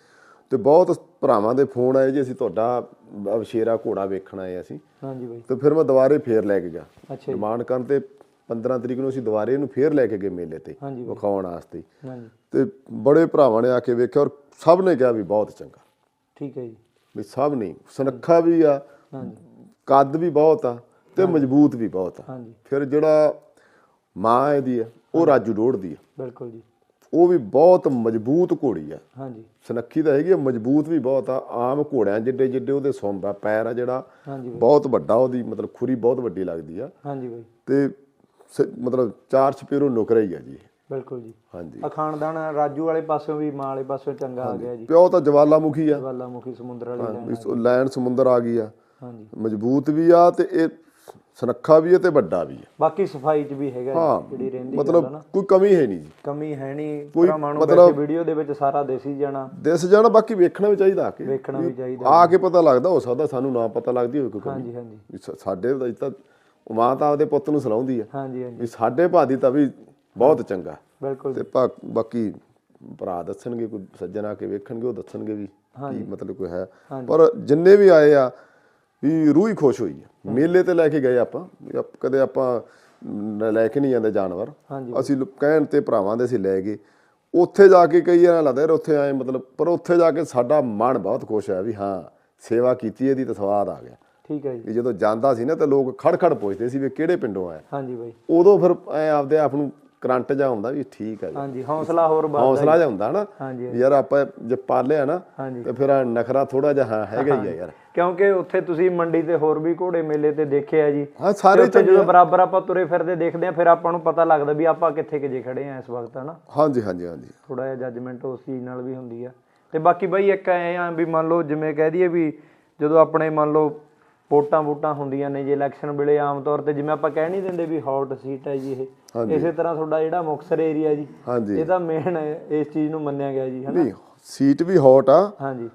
ਤੇ ਬਹੁਤ ਭਰਾਵਾਂ ਦੇ ਫੋਨ ਆਏ ਜੀ ਅਸੀਂ ਤੁਹਾਡਾ ਅਵਸ਼ੇਰਾ ਘੋੜਾ ਵੇਖਣ ਆਏ ਅਸੀਂ। ਹਾਂਜੀ ਬਾਈ। ਤੇ ਫਿਰ ਮੈਂ ਦੁਬਾਰੇ ਫੇਰ ਲੈ ਕੇ ਗਿਆ। ਅੱਛਾ ਡਿਮਾਂਡ ਕਰਨ ਤੇ 15 ਤਰੀਕ ਨੂੰ ਅਸੀਂ ਦੁਬਾਰੇ ਇਹਨੂੰ ਫੇਰ ਲੈ ਕੇ ਗਏ ਮੇਲੇ ਤੇ ਵਿਖਾਉਣ ਵਾਸਤੇ। ਹਾਂਜੀ। ਤੇ ਬੜੇ ਭਰਾਵਾਂ ਨੇ ਆ ਕੇ ਵੇਖਿਆ ਔਰ ਸਭ ਨੇ ਕਿਹਾ ਵੀ ਬਹੁਤ ਚੰਗਾ। ਠੀਕ ਹੈ ਜੀ। ਵੀ ਸਭ ਨੇ ਸੁਨੱਖਾ ਵੀ ਆ ਕੱਦ ਵੀ ਬਹੁਤ ਆ। ਤੇ ਮਜ਼ਬੂਤ ਵੀ ਬਹੁਤ ਆ। ਹਾਂਜੀ। ਫਿਰ ਜਿਹੜਾ ਮਾਂ ਇਹਦੀ ਆ ਉਹ ਰਾਜੂ ਡੋੜ ਦੀ ਆ। ਬਿਲਕੁਲ ਜੀ। ਉਹ ਵੀ ਬਹੁਤ ਮਜ਼ਬੂਤ ਘੋੜੀ ਆ। ਹਾਂਜੀ। ਸੁਨੱਖੀ ਤਾਂ ਹੈਗੀ ਮਜ਼ਬੂਤ ਵੀ ਬਹੁਤ ਆ। ਆਮ ਘੋੜਿਆਂ ਜਿੱਡੇ ਜਿੱਡੇ ਉਹਦੇ ਆ ਪੈਰ ਆ ਜਿਹੜਾ ਬਹੁਤ ਵੱਡਾ ਉਹਦੀ ਮਤਲਬ ਖੁਰੀ ਬਹੁਤ ਵੱਡੀ ਲੱਗਦੀ ਆ। ਹਾਂਜੀ ਬਾਈ। ਤੇ ਮਤਲਬ ਚਾਰ ਚਪੇਰੋਂ ਨੁਕਰਾ ਹੀ ਆ ਜੀ। ਬਿਲਕੁਲ ਜੀ। ਹਾਂਜੀ। ਆ ਖਾਨਦਾਨ ਰਾਜੂ ਵਾਲੇ ਪਾਸਿਓਂ ਵੀ ਮਾਂ ਵਾਲੇ ਪਾਸਿਓਂ ਚੰਗਾ ਆ ਗਿਆ ਜੀ। ਪਿਓ ਤਾਂ ਜਵਾਲਾਮੁਖੀ ਆ। ਵਾਲਾ ਮੁਖੀ ਸਮੁੰਦਰ ਵਾਲੀ ਲਾਈਨ ਸਮੁੰਦਰ ਆ ਗਈ ਆ। ਹਾਂਜੀ। ਮਜ਼ਬੂਤ ਵੀ ਆ ਤੇ ਇਹ ਸੁਨੱਖਾ ਵੀ ਆ ਤੇ ਵੱਡਾ ਵੀ ਆ ਬਾਕੀ ਸਫ਼ਾਈ 'ਚ ਵੀ ਹੈਗਾ ਹਾਂ ਜਿਹੜੀ ਰਹਿੰਦੀ ਮਤਲਬ ਨਾ। ਕੋਈ ਕਮੀ ਹੈ ਨਹੀਂ ਜੀ। ਕਮੀ ਹੈ ਨਹੀਂ। ਕੋਈ ਭਰਾਵਾਂ ਨੂੰ ਮਤਲਬ- ਵੈਸੇ ਵੀਡੀਓ ਦੇ ਵਿੱਚ ਸਾਰਾ ਦੇਸੀ ਜਾਣਾ। ਦਿਸ ਜਾਣਾ ਬਾਕੀ ਵੇਖਣਾ ਵੀ ਚਾਹੀਦਾ ਆ ਕੇ। ਵੇਖਣਾ ਵੀ ਚਾਹੀਦਾ। ਆ ਕੇ ਪਤਾ ਲੱਗਦਾ ਹੋ ਸਕਦਾ ਸਾਨੂੰ ਨਾ ਪਤਾ ਲੱਗਦੀ ਹੋਵੇ ਕੋਈ ਕਮੀ। ਹਾਂਜੀ ਹਾਂਜੀ। ਵੀ ਸਾ- ਸਾਡੇ ਤਾਂ ਤਾਂ ਮਾਂ ਤਾਂ ਆਪਦੇ ਪੁੱਤ ਨੂੰ ਸਲਾਉਂਦੀ ਆ। ਹਾਂਜੀ ਹਾਂਜੀ। ਵੀ ਸਾਡੇ ਭਾਦੀ ਤਾਂ ਵੀ ਬਹੁਤ ਚੰਗਾ। ਬਿਲਕੁਲ। ਤੇ ਭਾ- ਬਾਕੀ ਭਰਾ ਦੱਸਣਗੇ ਕੋਈ ਸੱਜਣ ਆ ਕੇ ਵੇਖਣਗੇ ਉਹ ਦੱਸਣਗੇ ਵੀ ਕੀ ਮਤਲਬ ਕੋਈ ਹੈ। ਪਰ ਜਿੰਨੇ ਵੀ ਆਏ ਆ ਵੀ ਰੂਹ ਹੀ ਖੁਸ਼ ਹੋਈ ਮੇਲੇ ਤੇ ਲੈ ਕੇ ਗਏ ਆਪਾਂ। ਕਦੇ ਆਪਾਂ ਲੈ ਕੇ ਨਹੀਂ ਜਾਂਦੇ ਜਾਨਵਰ। ਅਸੀਂ ਕਹਿਣ ਤੇ ਭਰਾਵਾਂ ਦੇ ਅਸੀਂ ਲੈ ਗਏ। ਉੱਥੇ ਜਾ ਕੇ ਕਈ ਵਾਰ ਲੱਗਦਾ ਯਾਰ ਉੱਥੇ ਆਏ ਮਤਲਬ ਪਰ ਉੱਥੇ ਜਾ ਕੇ ਸਾਡਾ ਮਨ ਬਹੁਤ ਖੁਸ਼ ਹੈ ਵੀ ਹਾਂ ਸੇਵਾ ਕੀਤੀ ਇਹਦੀ ਤਾਂ ਸਵਾਦ ਆ ਗਿਆ। ਠੀਕ ਹੈ ਜੀ। ਜਦੋਂ ਜਾਂਦਾ ਸੀ ਨਾ ਤੇ ਲੋਕ ਖੜ ਖੜ ਪੁੱਛਦੇ ਸੀ ਵੀ ਕਿਹੜੇ ਪਿੰਡੋਂ ਆਇਆ। ਹਾਂਜੀ ਬਾਈ। ਉਦੋਂ ਫਿਰ ਐ ਆਪਦੇ ਆਪ ਨੂੰ ਕਰੰਟ ਜਾ ਹੁੰਦਾ ਵੀ ਠੀਕ ਹੈ ਜੀ। ਹਾਂਜੀ ਹੌਸਲਾ ਹੋਰ ਵੱਧਦਾ ਹੌਸਲਾ ਜਿਹਾ ਹੁੰਦਾ ਨਾ ਯਾਰ ਆਪਾਂ ਜੇ ਪਾਲਿਆ ਨਾ। ਤੇ ਫਿਰ ਨਖਰਾ ਥੋੜਾ ਜਿਹਾ ਹੈਗਾ ਹੀ ਆ ਯਾਰ। ਕਿਉਂਕਿ ਉੱਥੇ ਤੁਸੀਂ ਮੰਡੀ ਤੇ ਹੋਰ ਵੀ ਘੋੜੇ ਮੇਲੇ ਤੇ ਦੇਖੇ ਆ ਜੀ। ਹਾਂ ਸਾਰੇ ਤੇ ਜਦੋਂ ਬਰਾਬਰ ਆਪਾਂ ਤੁਰੇ ਫਿਰਦੇ ਦੇਖਦੇ ਆ ਫਿਰ ਆਪਾਂ ਨੂੰ ਪਤਾ ਲੱਗਦਾ ਵੀ ਆਪਾਂ ਕਿੱਥੇ ਕਿਜੇ ਖੜੇ ਆ ਇਸ ਵਕਤ ਹਨਾ। ਹਾਂਜੀ ਹਾਂਜੀ ਹਾਂਜੀ। ਥੋੜਾ ਜਿਹਾ ਜੱਜਮੈਂਟ ਉਸ ਚੀਜ਼ ਨਾਲ ਵੀ ਹੁੰਦੀ ਆ। ਤੇ ਬਾਕੀ ਬਾਈ ਇੱਕ ਐ ਆ ਵੀ ਮੰਨ ਲਓ ਜਿਵੇਂ ਕਹਿ ਦਈਏ ਵੀ ਜਦੋਂ ਆਪਣੇ ਮੰਨ ਲਓ ਵੋਟਾਂ ਵੋਟਾਂ ਹੁੰਦੀਆਂ ਨੇ ਜੀ ਇਲੈਕਸ਼ਨ ਵੇਲੇ ਆਮ ਤੌਰ ਤੇ ਜਿਵੇਂ ਆਪਾਂ ਕਹਿ ਨਹੀਂ ਦਿੰਦੇ ਵੀ ਹੌਟ ਸੀਟ ਹੈ ਜੀ ਇਹ। ਇਸੇ ਤਰ੍ਹਾਂ ਤੁਹਾਡਾ ਜਿਹੜਾ ਮੁਕਸਰ ਏਰੀਆ ਜੀ ਇਹ ਤਾਂ ਮੇਨ ਇਸ ਚੀਜ਼ ਨੂੰ ਮੰਨਿਆ ਗਿਆ ਜੀ ਹਨਾ? ਸੀਟ ਵੀ ਹੌਟ ਆ। ਹਾਂਜੀ।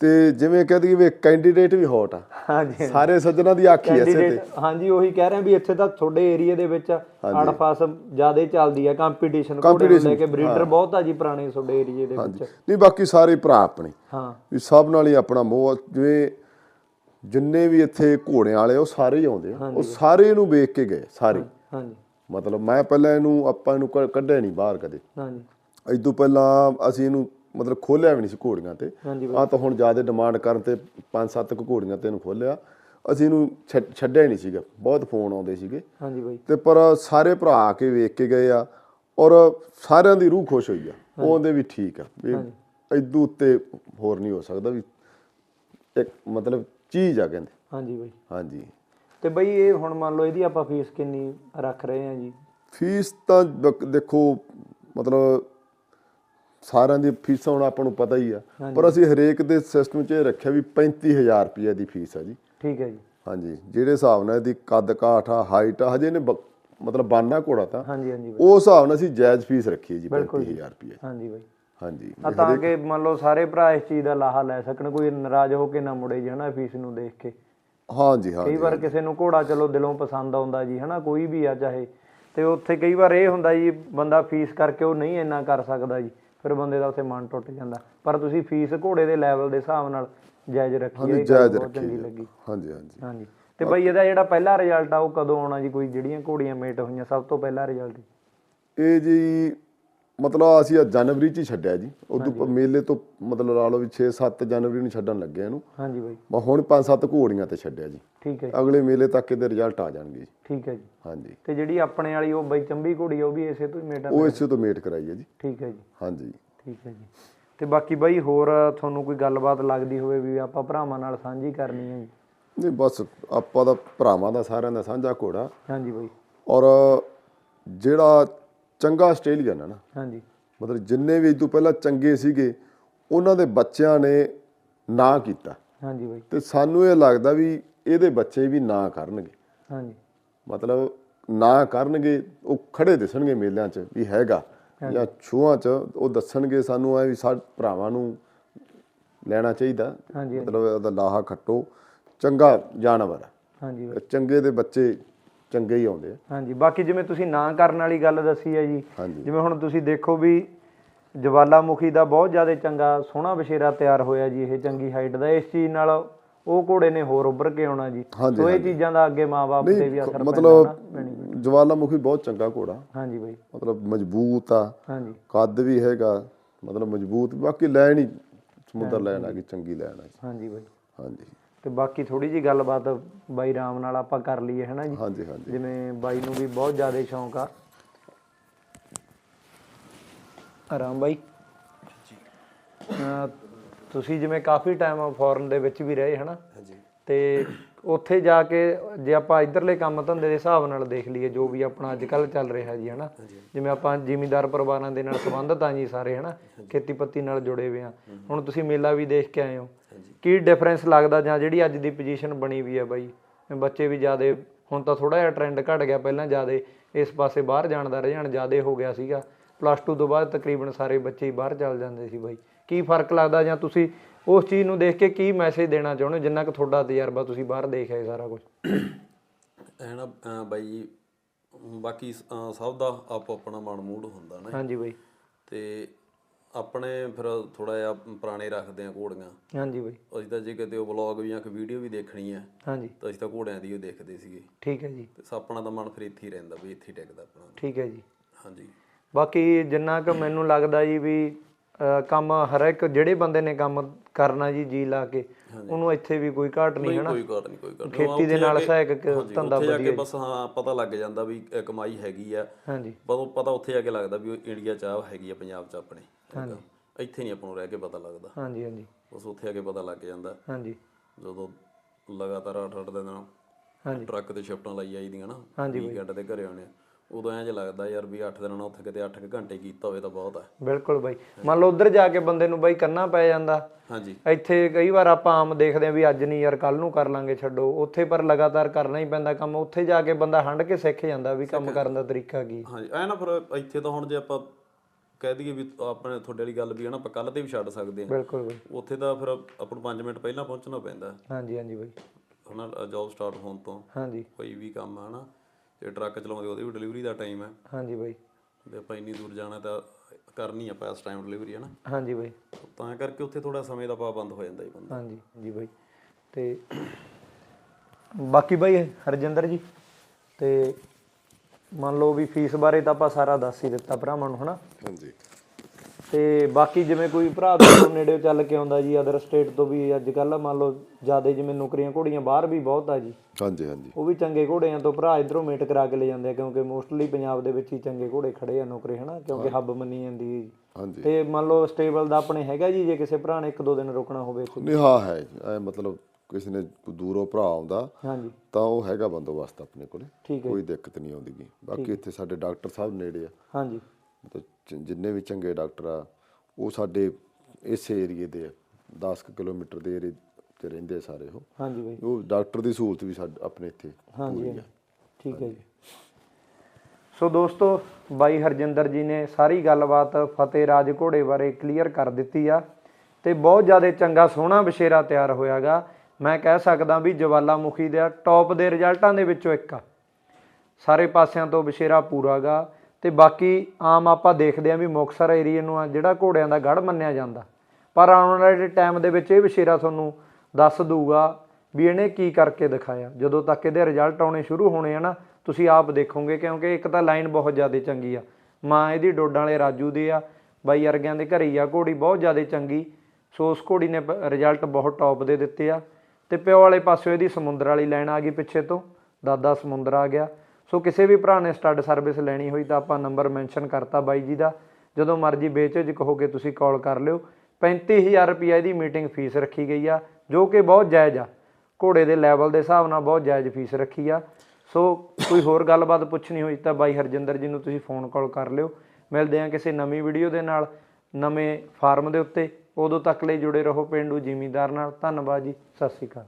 ਤੇ ਜਿਵੇਂ ਕਹਿ ਦਈਏ ਵੀ ਕੈਂਡੀਡੇਟ ਵੀ ਹੌਟ ਆ। ਹਾਂਜੀ। ਸਾਰੇ ਸੱਜਣਾ ਦੀ ਆਖੀ ਐਸੇ ਤੇ। ਹਾਂਜੀ ਉਹੀ ਕਹਿ ਰਹੇ ਆ ਵੀ ਇੱਥੇ ਤਾਂ ਤੁਹਾਡੇ ਏਰੀਆ ਦੇ ਵਿੱਚ ਅੜਫਾਸ ਜ਼ਿਆਦਾ ਚੱਲਦੀ ਆ ਕੰਪੀਟੀਸ਼ਨ ਕੋਡੇ ਨੂੰ ਲੈ ਕੇ ਬਰੀਡਰ ਬਹੁਤ ਆ ਜੀ ਪੁਰਾਣੇ ਤੁਹਾਡੇ ਏਰੀਏ ਦੇ ਵਿੱਚ। ਨਹੀਂ ਬਾਕੀ ਸਾਰੇ ਭਰਾ ਆਪਣੇ। ਹਾਂ। ਵੀ ਸਭ ਨਾਲ ਹੀ ਆਪਣਾ ਮੋਹ। ਜਿਵੇਂ ਜਿੰਨੇ ਵੀ ਇੱਥੇ ਘੋੜਿਆਂ ਵਾਲੇ ਉਹ ਸਾਰੇ ਹੀ ਆਉਂਦੇ ਆ। ਉਹ ਸਾਰੇ ਨੂੰ ਵੇਖ ਕੇ ਗਏ ਸਾਰੇ। ਹਾਂਜੀ। ਮਤਲਬ ਮੈਂ ਪਹਿਲਾਂ ਇਹਨੂੰ ਆਪਾਂ ਇਹਨੂੰ ਕੱਢਿਆ ਨਹੀਂ ਬਾਹਰ ਕਦੇ। ਹਾਂਜੀ। ਇਦੋਂ ਪਹਿਲਾਂ ਅਸੀਂ ਇਹਨੂੰ ਮਤਲਬ ਖੋਲਿਆ ਵੀ ਨਹੀਂ ਸੀ ਘੋੜੀਆਂ ਤੇ। ਆ ਤਾਂ ਹੁਣ ਜ਼ਿਆਦਾ ਡਿਮਾਂਡ ਕਰਨ ਤੇ ਪੰਜ ਸੱਤ ਕੁ ਘੋੜੀਆਂ ਤੇ ਇਹਨੂੰ ਖੋਲਿਆ। ਅਸੀਂ ਇਹਨੂੰ ਛੱਡ- ਛੱਡਿਆ ਹੀ ਨਹੀਂ ਸੀਗਾ। ਬਹੁਤ ਫੋਨ ਆਉਂਦੇ ਸੀਗੇ। ਹਾਂਜੀ ਬਾਈ। ਤੇ ਪਰ ਸਾਰੇ ਭਰਾ ਆ ਕੇ ਵੇਖ ਕੇ ਗਏ ਆ ਔਰ ਸਾਰਿਆਂ ਦੀ ਰੂਹ ਖੁਸ਼ ਹੋਈ ਆ। ਉਹ ਉਹਦੇ ਵੀ ਠੀਕ ਆ। ਵੀ ਇਦੋਂ ਉੱਤੇ ਹੋਰ ਨਹੀਂ ਹੋ ਸਕਦਾ ਵੀ ਇੱਕ ਮਤਲਬ ਚੀਜ਼ ਆ ਕਹਿੰਦੇ। ਹਾਂਜੀ ਬਾਈ। ਹਾਂਜੀ। ਤੇ ਬਈ ਇਹ ਹੁਣ ਮੰਨ ਲਓ ਇਹਦੀ ਆਪਾਂ ਫੀਸ ਕਿੰਨੀ ਰੱਖ ਰਹੇ ਆ ਜੀ? ਫੀਸ ਤਾਂ ਦੇਖੋ ਮਤਲਬ ਸਾਰਿਆਂ ਦੀ ਫੀਸਾਂ ਹੁਣ ਆਪਾਂ ਨੂੰ ਪਤਾ ਹੀ ਆ। ਪਰ ਅਸੀਂ ਹਰੇਕ ਦੇ ਸਿਸਟਮ 'ਚ ਇਹ ਰੱਖਿਆ ਵੀ 35000 ਰੁਪਏ ਦੀ ਫੀਸ ਆ ਜੀ। ਠੀਕ ਹੈ ਜੀ। ਹਾਂਜੀ। ਜਿਹੜੇ ਹਿਸਾਬ ਨਾਲ ਇਹਦੀ ਕੱਦ ਕਾਠ ਆ ਹਾਈਟ ਆ ਹਜੇ ਨੇ ਮਤਲਬ ਬਾਨਾ ਘੋੜਾ ਤਾਂ। ਹਾਂਜੀ ਹਾਂਜੀ ਬਾਈ। ਉਸ ਹਿਸਾਬ ਨਾਲ ਅਸੀਂ ਜਾਇਜ਼ ਫੀਸ ਰੱਖੀ ਹੈ ਜੀ 35000 ਰੁਪਏ ਹਾਂਜੀ ਬਾਈ। ਹਾਂਜੀ। ਤਾਂ ਕਿ ਮੰਨ ਲਓ ਸਾਰੇ ਭਰਾ ਇਸ ਚੀਜ਼ ਦਾ ਲਾਹਾ ਲੈ ਸਕਣ ਕੋਈ ਨਾਰਾਜ਼ ਹੋ ਕੇ ਨਾ ਮੁੜੇ ਜੀ ਹਨਾ ਫੀਸ ਨੂੰ ਦੇਖ ਕੇ। ਹਾਂਜੀ ਹਾਂ ਕਈ ਵਾਰ ਕਿਸੇ ਨੂੰ ਘੋੜਾ ਚਲੋ ਦਿਲੋਂ ਪਸੰਦ ਆਉਂਦਾ ਜੀ ਹਨਾ ਕੋਈ ਵੀ ਆ ਚਾਹੇ। ਤੇ ਉੱਥੇ ਕਈ ਵਾਰ ਇਹ ਹੁੰਦਾ ਜੀ ਬੰਦਾ ਫੀਸ ਕਰਕੇ ਉਹ ਨਹੀਂ ਇੰਨਾ ਕਰ ਸਕਦਾ ਜੀ ਫਿਰ ਬੰਦੇ ਦਾ ਉੱਥੇ ਮਨ ਟੁੱਟ ਜਾਂਦਾ। ਪਰ ਤੁਸੀਂ ਫੀਸ ਘੋੜੇ ਦੇ ਲੈਵਲ ਦੇ ਹਿਸਾਬ ਨਾਲ ਜਾਇਜ਼ ਰੱਖੀ ਹੈ ਜਾਇਜ਼ ਰੱਖੀ। ਲੱਗੀ। ਹਾਂਜੀ ਹਾਂਜੀ। ਹਾਂਜੀ। ਤੇ ਬਈ ਇਹਦਾ ਜਿਹੜਾ ਪਹਿਲਾ ਰਿਜ਼ਲਟ ਆ ਉਹ ਕਦੋਂ ਆਉਣਾ ਜੀ? ਕੋਈ ਜਿਹੜੀਆਂ ਘੋੜੀਆਂ ਮੇਟ ਹੋਈਆਂ ਸਭ ਤੋਂ ਪਹਿਲਾ ਰਿਜ਼ਲਟ ਇਹ ਜੀ ਮਤਲਬ ਅਸੀਂ ਜਨਵਰੀ 'ਚ ਹੀ ਛੱਡਿਆ ਜੀ। ਉਦੋਂ ਮੇਲੇ ਤੋਂ ਮਤਲਬ ਲਾ ਲਓ ਵੀ 6-7 ਜਨਵਰੀ ਨੂੰ ਛੱਡਣ ਲੱਗੇ ਇਹਨੂੰ। ਹਾਂਜੀ ਬਾਈ। ਮੈਂ ਹੁਣ 5-7 ਘੋੜੀਆਂ ਤੇ ਛੱਡਿਆ ਜੀ। ਠੀਕ ਹੈ ਅਗਲੇ ਮੇਲੇ ਤੱਕ ਇਹਦੇ ਰਿਜ਼ਲਟ ਆ ਜਾਣਗੇ ਜੀ। ਠੀਕ ਹੈ ਜੀ। ਹਾਂਜੀ। ਤੇ ਜਿਹੜੀ ਆਪਣੇ ਵਾਲੀ ਉਹ ਬਈ ਚੰਬੀ ਘੋੜੀ ਉਹ ਵੀ ਇਸੇ ਤੋਂ ਹੀ ਮੇਟ ਆ ਉਹ ਇਸੇ ਤੋਂ ਮੇਟ ਕਰਾਈ ਹੈ ਜੀ। ਠੀਕ ਹੈ ਜੀ। ਹਾਂਜੀ। ਠੀਕ ਹੈ ਜੀ। ਤੇ ਬਾਕੀ ਬਾਈ ਹੋਰ ਤੁਹਾਨੂੰ ਕੋਈ ਗੱਲਬਾਤ ਲੱਗਦੀ ਹੋਵੇ ਵੀ ਆਪਾਂ ਭਰਾਵਾਂ ਨਾਲ ਸਾਂਝੀ ਕਰਨੀ ਹੈ ਜੀ? ਨਹੀਂ ਬਸ ਆਪਾਂ ਦਾ ਭਰਾਵਾਂ ਦਾ ਸਾਰਿਆਂ ਦਾ ਸਾਂਝਾ ਘੋੜਾ। ਹਾਂਜੀ ਬਾਈ। ਔਰ ਜਿਹੜਾ ਚੰਗਾ ਆਸਟ੍ਰੇਲੀਅਨ ਹੈ ਨਾ। ਹਾਂਜੀ। ਮਤਲਬ ਜਿੰਨੇ ਵੀ ਤੋਂ ਪਹਿਲਾਂ ਚੰਗੇ ਸੀਗੇ ਉਹਨਾਂ ਦੇ ਬੱਚਿਆਂ ਨੇ ਨਾ ਕੀਤਾ। ਹਾਂਜੀ ਬਾਈ। ਤੇ ਸਾਨੂੰ ਇਹ ਲੱਗਦਾ ਵੀ ਇਹਦੇ ਬੱਚੇ ਵੀ ਨਾ ਕਰਨਗੇ। ਹਾਂਜੀ। ਮਤਲਬ ਨਾ ਕਰਨਗੇ ਉਹ ਖੜੇ ਦਿਸਣਗੇ ਮੇਲਿਆਂ 'ਚ ਵੀ ਹੈਗਾ ਜਾਂ ਛੂਆਂ 'ਚ ਉਹ ਦੱਸਣਗੇ ਸਾਨੂੰ ਐ ਵੀ ਸਾਡੇ ਭਰਾਵਾਂ ਨੂੰ ਲੈਣਾ ਚਾਹੀਦਾ। ਮਤਲਬ ਉਹਦਾ ਲਾਹਾ ਖੱਟੋ ਚੰਗਾ ਜਾਨਵਰ। ਆ। ਹਾਂਜੀ ਬਾਈ। ਚੰਗੇ ਦੇ ਬੱਚੇ ਚੰਗੇ ਹੀ ਆਉਂਦੇ ਆ। ਹਾਂਜੀ ਬਾਕੀ ਜਿਵੇਂ ਤੁਸੀਂ ਨਾ ਕਰਨ ਵਾਲੀ ਗੱਲ ਦੱਸੀ ਹੈ ਜੀ ਹਾਂਜੀ। ਜਿਵੇਂ ਹੁਣ ਤੁਸੀਂ ਦੇਖੋ ਵੀ ਜਵਾਲਾਮੁਖੀ ਦਾ ਬਹੁਤ ਜ਼ਿਆਦਾ ਚੰਗਾ ਸੋਹਣਾ ਬਸ਼ੇਰਾ ਤਿਆਰ ਹੋਇਆ ਜੀ ਇਹ ਚੰਗੀ ਹਾਈਟ ਦਾ ਇਸ ਚੀਜ਼ ਨਾਲ ਉਹ ਘੋੜੇ ਨੇ ਹੋਰ ਉੱਭਰ ਕੇ ਆਉਣਾ ਜੀ। ਹਾਂਜੀ, ਸੋ ਇਹ ਚੀਜ਼ਾਂ ਦਾ ਅੱਗੇ ਮਾਪੇ ਤੇ ਵੀ ਅਸਰ ਪੈਂਦਾ ਨਾ ਮਤਲਬ। ਜਵਾਲਾਮੁਖੀ ਬਹੁਤ ਚੰਗਾ ਘੋੜਾ। ਹਾਂਜੀ ਬਾਈ। ਮਤਲਬ ਮਜ਼ਬੂਤ ਆ। ਹਾਂਜੀ। ਕੱਦ ਵੀ ਹੈਗਾ ਮਤਲਬ ਮਜ਼ਬੂਤ ਬਾਕੀ ਲੈਣ ਹੀ ਸਮੁੰਦਰ ਲੈਣ ਆ ਗਈ ਚੰਗੀ ਲੈਣ ਆ ਜੀ। ਹਾਂਜੀ ਬਾਈ। ਹਾਂਜੀ। ਤੇ ਬਾਕੀ ਥੋੜੀ ਜੀ ਗੱਲਬਾਤ ਬਾਈ ਰਾਮ ਨਾਲ ਆਪਾਂ ਕਰ ਲਈਏ ਹਨਾ ਜੀ? ਹਾਂਜੀ ਹਾਂਜੀ। ਜਿਵੇਂ ਬਾਈ ਨੂੰ ਵੀ ਬਹੁਤ ਜ਼ਿਆਦਾ ਸ਼ੌਂਕ ਆ। ਆਰਾਮ ਬਾਈ। ਤੁਸੀਂ ਜਿਵੇਂ ਕਾਫੀ ਟਾਈਮ ਫੋਰਨ ਦੇ ਵਿੱਚ ਵੀ ਰਹੇ ਹਨਾ? ਤੇ ਉੱਥੇ ਜਾ ਕੇ ਜੇ ਆਪਾਂ ਇਧਰਲੇ ਕੰਮ ਧੰਦੇ ਦੇ ਹਿਸਾਬ ਨਾਲ ਦੇਖ ਲਈਏ ਜੋ ਵੀ ਆਪਣਾ ਅੱਜ ਕੱਲ ਚੱਲ ਰਿਹਾ ਜੀ ਹਨਾ? ਜਿਵੇਂ ਆਪਾਂ ਜ਼ਿਮੀਂਦਾਰ ਪਰਿਵਾਰਾਂ ਦੇ ਨਾਲ ਸੰਬੰਧਤ ਆ ਜੀ ਸਾਰੇ ਹਨਾ? ਖੇਤੀਪੱਤੀ ਨਾਲ ਜੁੜੇ ਹੋਏ ਆ। ਹੁਣ ਤੁਸੀਂ ਮੇਲਾ ਵੀ ਦੇਖ ਕੇ ਆਏ ਹੋ। ਕੀ ਡਿਫਰੈਂਸ ਲੱਗਦਾ ਜਾਂ ਜਿਹੜੀ ਅੱਜ ਦੀ ਪੋਜੀਸ਼ਨ ਬਣੀ ਵੀ ਹੈ ਬਾਈ? ਬੱਚੇ ਵੀ ਜਿਆਦੇ ਹੁਣ ਤਾਂ ਥੋੜਾ ਜਿਹਾ ਟ੍ਰੈਂਡ ਘਟ ਗਿਆ ਪਹਿਲਾਂ ਜਿਆਦੇ ਇਸ ਪਾਸੇ ਬਾਹਰ ਜਾਣ ਦਾ ਰੁਝਾਨ ਜਿਆਦੇ ਹੋ ਗਿਆ ਸੀਗਾ। ਪਲੱਸ 2 ਤੋਂ ਬਾਅਦ ਤਕਰੀਬਨ ਸਾਰੇ ਬੱਚੇ ਹੀ ਬਾਹਰ ਚੱਲ ਜਾਂਦੇ ਸੀ ਬਾਈ। ਕੀ ਫ਼ਰਕ ਲੱਗਦਾ ਜਾਂ ਤੁਸੀਂ ਉਸ ਚੀਜ਼ ਨੂੰ ਦੇਖ ਕੇ ਕੀ ਮੈਸੇਜ ਦੇਣਾ ਚਾਹੁੰਦੇ ਜਿੰਨਾ ਕਿ ਤੁਹਾਡਾ ਤਜਰਬਾ ਤੁਸੀਂ ਬਾਹਰ ਦੇਖਿਆ ਸਾਰਾ ਕੁਝ ਹੈ ਨਾ ਬਾਈ ਜੀ, ਬਾਕੀ ਸਭ ਦਾ ਆਪੋ ਆਪਣਾ ਮਨ ਮੂਡ ਹੁੰਦਾ ਨਾ। ਹਾਂਜੀ ਬਾਈ। ਤੇ ਆਪਣੇ ਫਿਰ ਥੋੜਾ ਜਿਹਾ ਪੁਰਾਣੇ ਰੱਖਦੇ ਆ ਘੋੜੀਆਂ। ਹਾਂਜੀ ਬਾਈ। ਅਸੀਂ ਤਾਂ ਜੇ ਕਿਤੇ ਉਹ ਵਲੌਗ ਵੀ ਜਾਂ ਕੋਈ ਵੀਡੀਓ ਵੀ ਦੇਖਣੀ ਹੈ ਹਾਂਜੀ। ਤਾਂ ਅਸੀਂ ਤਾਂ ਘੋੜਿਆਂ ਦੀ ਉਹ ਦੇਖਦੇ ਸੀਗੇ। ਠੀਕ ਹੈ ਜੀ। ਤੇ ਆਪਣਾ ਤਾਂ ਮਨ ਫਿਰ ਇੱਥੇ ਹੀ ਰਹਿੰਦਾ ਵੀ ਇੱਥੇ ਹੀ ਟਿਕਦਾ ਆਪਣਾ। ਠੀਕ ਹੈ ਜੀ। ਹਾਂਜੀ। ਬਾਕੀ ਜਿੰਨਾ ਕੁ ਮੈਨੂੰ ਲੱਗਦਾ ਜੀ ਵੀ ਕੰਮ ਹਰ ਇੱਕ ਜਿਹੜੇ ਬੰਦੇ ਨੇ ਕੰਮ ਕਰਨਾ ਜੀ ਜੀ ਲਾ ਕੇ ਉਹਨੂੰ ਇੱਥੇ ਵੀ ਕੋਈ ਘਾਟ ਨਹੀਂ ਹਨਾ? ਕੋਈ ਘਾਟ ਨਹੀਂ ਕੋਈ ਘਾਟ। ਖੇਤੀ ਦੇ ਨਾਲ ਸਹਾਇਕ ਇੱਕ ਹਾਂਜੀ, ਧੰਦਾ ਉੱਥੇ ਜਾ ਕੇ ਵਧੀਆ। ਬਸ ਹਾਂ ਪਤਾ ਲੱਗ ਜਾਂਦਾ ਵੀ ਕਮਾਈ ਹੈਗੀ ਆ। ਹਾਂਜੀ। ਬਸ ਪਤਾ ਉੱਥੇ ਜਾ ਕੇ ਲੱਗਦਾ ਵੀ ਉਹ ਇੰਡੀਆ ਚ ਆ ਹੈਗੀ ਆ ਪੰਜਾਬ ਚ ਆਪਣੇ। ਇੱਥੇ ਨਹੀਂ ਆਪਾਂ ਨੂੰ ਰਹਿ ਕੇ ਪਤਾ ਲੱਗਦਾ। ਹਾਂਜੀ ਹਾਂਜੀ। ਬਸ ਉੱਥੇ ਆ ਕੇ ਪਤਾ ਲੱਗ ਜਾਂਦਾ। ਹਾਂਜੀ। ਜਦੋਂ ਲਗਾਤਾਰ 8-8 ਦਿਨ ਹਾਂਜੀ। ਟਰੱਕ ਤੇ ਸ਼ਿਫਟਾਂ ਲਾਈ ਆਈਦੀਆਂ ਨਾ ਹਾਂਜੀ ਵੀਕਐਂਡ ਤੇ ਘਰੇ ਆਉਣੇ। ਉਦੋਂ ਐਂ ਜਿਹਾ ਲੱਗਦਾ ਯਾਰ ਵੀ 8 ਦਿਨਾਂ ਨਾਲ ਉੱਥੇ ਕਿਤੇ 8 ਘੰਟੇ ਕੀਤਾ ਹੋਵੇ ਤਾਂ ਬਹੁਤ ਆ। ਬਿਲਕੁਲ ਬਾਈ। ਮੰਨ ਲਓ ਉਧਰ ਜਾ ਕੇ ਬੰਦੇ ਨੂੰ ਬਾਈ ਕੰਨਾ ਪੈ ਜਾਂਦਾ। ਹਾਂਜੀ। ਇੱਥੇ ਕਈ ਵਾਰ ਆਪਾਂ ਆਮ ਦੇਖਦੇ ਆ ਵੀ ਅੱਜ ਨਹੀਂ ਯਾਰ ਕੱਲ ਨੂੰ ਕਰ ਲਾਂਗੇ ਛੱਡੋ। ਉੱਥੇ ਪਰ ਲਗਾਤਾਰ ਕਰਨਾ ਹੀ ਪੈਂਦਾ ਕੰਮ। ਉੱਥੇ ਜਾ ਕੇ ਬੰਦਾ ਹੰਡ ਕੇ ਸਿੱਖ ਜਾਂਦਾ ਵੀ ਕੰਮ ਕਰਨ ਦਾ ਤਰੀਕਾ ਕੀ। ਹਾਂਜੀ ਐ ਨਾ ਫਿਰ ਇੱਥੇ ਤਾਂ ਹੁਣ ਜੇ ਆਪਾਂ ਕਹਿ ਦਈਏ ਵੀ ਆਪਣੇ ਤੁਹਾਡੇ ਵਾਲੀ ਗੱਲ ਵੀ ਹੈ ਨਾ ਆਪਾਂ ਕੱਲ ਤੇ ਵੀ ਛੱਡ ਸਕਦੇ ਆ ਬਿਲਕੁਲ ਬਾਈ। ਉੱਥੇ ਤਾਂ ਫਿਰ ਆਪਾਂ ਨੂੰ 5 ਮਿੰਟ ਪਹਿਲਾਂ ਪਹੁੰਚਣਾ ਪੈਂਦਾ। ਹਾਂਜੀ ਹਾਂਜੀ ਬਾਈ। ਹਨਾ ਜੌਬ ਸਟਾਰਟ ਹੋਣ ਤੋਂ ਹਾਂਜੀ। ਕੋਈ ਵੀ ਕੰਮ ਨਾ ਜੇ ਟਰੱਕ ਚਲਾਉਂਦੇ ਉਹਦੀ ਵੀ ਡਿਲੀਵਰੀ ਦਾ ਟਾਈਮ ਹੈ। ਹਾਂਜੀ ਬਾਈ। ਤੇ ਆਪਾਂ ਇੰਨੀ ਦੂਰ ਜਾਣਾ ਤਾਂ ਕਰਨੀ ਆਪਾਂ ਇਸ ਟਾਈਮ ਡਿਲੀਵਰੀ ਹੈ ਨਾ? ਹਾਂਜੀ ਬਾਈ। ਤਾਂ ਕਰਕੇ ਉੱਥੇ ਥੋੜਾ ਸਮੇਂ ਦਾ ਪਾਬੰਦ ਹੋ ਜਾਂਦਾ ਹੀ ਬੰਦਾ ਹਾਂਜੀ ਜੀ ਬਾਈ। ਤੇ ਬਾਕੀ ਬਾਈ ਹਰਜਿੰਦਰ ਜੀ ਤੇ ਮੰਨ ਲਓ ਵੀ ਫੀਸ ਬਾਰੇ ਤਾਂ ਆਪਾਂ ਸਾਰਾ ਦੱਸ ਹੀ ਦਿੱਤਾ ਭਰਾਵਾਂ ਨੂੰ ਹਨਾ ਹਾਂਜੀ। ਤੇ ਬਾਕੀ ਜਿਵੇਂ ਕੋਈ ਭਰਾ ਤੋਂ ਨੇੜੇ ਚੱਲ ਕੇ ਆਉਂਦਾ ਜੀ ਅਦਰ ਸਟੇਟ ਤੋਂ ਵੀ ਅੱਜ ਕੱਲ ਮੰਨ ਲਓ ਜ਼ਿਆਦਾ ਜਿਵੇਂ ਨੌਕਰੀਆਂ ਘੋੜੀਆਂ ਬਾਹਰ ਵੀ ਬਹੁਤ ਆ ਜੀ। ਹਾਂਜੀ ਹਾਂਜੀ। ਉਹ ਵੀ ਚੰਗੇ ਘੋੜਿਆਂ ਤੋਂ ਭਰਾ ਇਧਰੋਂ ਮੇਟ ਕਰਾ ਕੇ ਲੈ ਜਾਂਦੇ ਆ ਕਿਉਂਕਿ ਮੋਸਟਲੀ ਪੰਜਾਬ ਦੇ ਵਿੱਚ ਹੀ ਚੰਗੇ ਘੋੜੇ ਖੜੇ ਆ ਨੌਕਰੀ ਹਨਾ? ਕਿਉਂਕਿ ਹੱਬ ਮੰਨੀ ਜਾਂਦੀ ਹੈ ਜੀ। ਹਾਂਜੀ। ਤੇ ਮੰਨ ਲਓ ਸਟੇਬਲ ਦਾ ਆਪਣੇ ਹੈਗਾ ਜੀ ਜੇ ਕਿਸੇ ਭਰਾ ਨੇ ਇੱਕ ਦੋ ਦਿਨ ਰੁਕਣਾ ਹੋਵੇ ਨਿਹਾ ਹੈ ਐ ਮਤਲਬ ਕਿਸੇ ਨੇ ਕੋਈ ਦੂਰੋਂ ਭਰਾ ਆਉਂਦਾ ਹਾਂਜੀ। ਤਾਂ ਉਹ ਹੈਗਾ ਬੰਦੋਬਸਤ ਆਪਣੇ ਕੋਲੇ। ਹੈ ਕੋਈ ਦਿੱਕਤ ਨਹੀਂ ਆਉਂਦੀ ਗੀ। ਬਾਕੀ ਇੱਥੇ ਸਾਡੇ ਡਾਕਟਰ ਸਾਹਿਬ ਨੇੜੇ ਆ। ਹਾਂਜੀ। ਮਤਲਬ ਜਿੰਨੇ ਵੀ ਚੰਗੇ ਡਾਕਟਰ ਆ ਉਹ ਸਾਡੇ ਇਸ ਏਰੀਏ ਦੇ ਆ 10 ਕੁ ਕਿਲੋਮੀਟਰ ਦੇ ਏਰੀਏ ਤੇ ਰਹਿੰਦੇ ਆ ਸਾਰੇ ਉਹ। ਹਾਂਜੀ ਬਾਈ। ਉਹ ਡਾਕਟਰ ਦੀ ਸਹੂਲਤ ਵੀ ਸਾਡੇ ਆਪਣੇ ਇੱਥੇ ਹਾਂਜੀ ਠੀਕ ਹੈ ਜੀ। ਸੋ ਦੋਸਤੋ ਬਾਈ ਹਰਜਿੰਦਰ ਜੀ ਨੇ ਸਾਰੀ ਗੱਲਬਾਤ ਫਤਿਹ ਰਾਜ ਘੋੜੇ ਬਾਰੇ ਕਲੀਅਰ ਕਰ ਦਿੱਤੀ ਆ ਤੇ ਬਹੁਤ ਜ਼ਿਆਦਾ ਚੰਗਾ ਸੋਹਣਾ ਬਸ਼ੇਰਾ ਤਿਆਰ ਹੋਇਆਗਾ। ਮੈਂ ਕਹਿ ਸਕਦਾ ਵੀ ਜਵਾਲਾਮੁਖੀ ਦੇ ਟੌਪ ਦੇ ਰਿਜ਼ਲਟਾਂ ਦੇ ਵਿੱਚੋਂ ਇੱਕ ਆ। ਸਾਰੇ ਪਾਸਿਆਂ ਤੋਂ ਬਸ਼ੇਰਾ ਪੂਰਾਗਾ। ਤੇ ਬਾਕੀ ਆਮ ਆਪਾਂ ਦੇਖਦੇ ਆਂ ਵੀ ਮੁਕਸਰ ਏਰੀਏ ਨੂੰ ਆ ਜਿਹੜਾ ਘੋੜਿਆਂ ਦਾ ਗੜ ਮੰਨਿਆ ਜਾਂਦਾ। ਪਰ ਆਉਣ ਵਾਲੇ ਟਾਈਮ ਦੇ ਵਿੱਚ ਇਹ ਬਸ਼ੇਰਾ ਤੁਹਾਨੂੰ ਦੱਸ ਦੂਗਾ ਵੀ ਇਹਨੇ ਕੀ ਕਰਕੇ ਦਿਖਾਇਆ। ਜਦੋਂ ਤੱਕ ਇਹਦੇ ਰਿਜ਼ਲਟ ਆਉਣੇ ਸ਼ੁਰੂ ਹੋਣੇ ਆ ਨਾ, ਤੁਸੀਂ ਆਪ ਦੇਖੋਗੇ ਕਿਉਂਕਿ ਇੱਕ ਤਾਂ ਲਾਈਨ ਬਹੁਤ ਜ਼ਿਆਦਾ ਚੰਗੀ ਆ। ਮਾਂ ਇਹਦੀ ਡੋਡਾਂ ਵਾਲੇ ਰਾਜੂ ਦੇ ਆ, ਬਾਈ ਅਰਗਿਆਂ ਦੇ ਘਰੇ ਹੀ ਆ, ਘੋੜੀ ਬਹੁਤ ਜ਼ਿਆਦਾ ਚੰਗੀ। ਸੋ ਉਸ ਘੋੜੀ ਨੇ ਰਿਜ਼ਲਟ ਬਹੁਤ ਟੌਪ ਦੇ ਦਿੱਤੇ ਆ। ਤੇ ਪਿਓ ਵਾਲੇ ਪਾਸਿਓਂ ਇਹਦੀ ਸਮੁੰਦਰ ਵਾਲੀ ਲਾਈਨ ਆ ਗਈ ਪਿੱਛੇ ਤੋਂ, ਦਾਦਾ ਸਮੁੰਦਰ ਆ ਗਿਆ। ਸੋ ਕਿਸੇ ਵੀ ਭਰਾ ਨੇ ਸਟੱਡ ਸਰਵਿਸ ਲੈਣੀ ਹੋਈ ਤਾਂ ਆਪਾਂ ਨੰਬਰ ਮੈਂਸ਼ਨ ਕਰਤਾ ਬਾਈ ਜੀ ਦਾ। ਜਦੋਂ ਮਰਜ਼ੀ ਬੇਝਿਜਕ ਹੋ ਕੇ ਤੁਸੀਂ ਕਾਲ ਕਰ ਲਿਓ। 35000 ਰੁਪਏ ਦੀ ਮੀਟਿੰਗ ਫੀਸ ਰੱਖੀ ਗਈ ਆ, ਜੋ ਕਿ ਬਹੁਤ ਜਾਇਜ਼ ਆ। ਘੋੜੇ ਦੇ ਲੈਵਲ ਦੇ ਹਿਸਾਬ ਨਾਲ ਬਹੁਤ ਜਾਇਜ਼ ਫੀਸ ਰੱਖੀ ਆ। ਸੋ ਕੋਈ ਹੋਰ ਗੱਲਬਾਤ ਪੁੱਛਣੀ ਹੋਈ ਤਾਂ ਬਾਈ ਹਰਜਿੰਦਰ ਜੀ ਨੂੰ ਤੁਸੀਂ ਫੋਨ ਕਾਲ ਕਰ ਲਿਓ। ਮਿਲਦੇ ਹਾਂ ਕਿਸੇ ਨਵੀਂ ਵੀਡੀਓ ਦੇ ਨਾਲ ਨਵੇਂ ਫਾਰਮ ਦੇ ਉੱਤੇ। ਉਦੋਂ ਤੱਕ ਲਈ ਜੁੜੇ ਰਹੋ ਪਿੰਡੂ ਜ਼ਿਮੀਂਦਾਰ ਨਾਲ। ਧੰਨਵਾਦ ਜੀ, ਸਤਿ ਸ਼੍ਰੀ ਅਕਾਲ।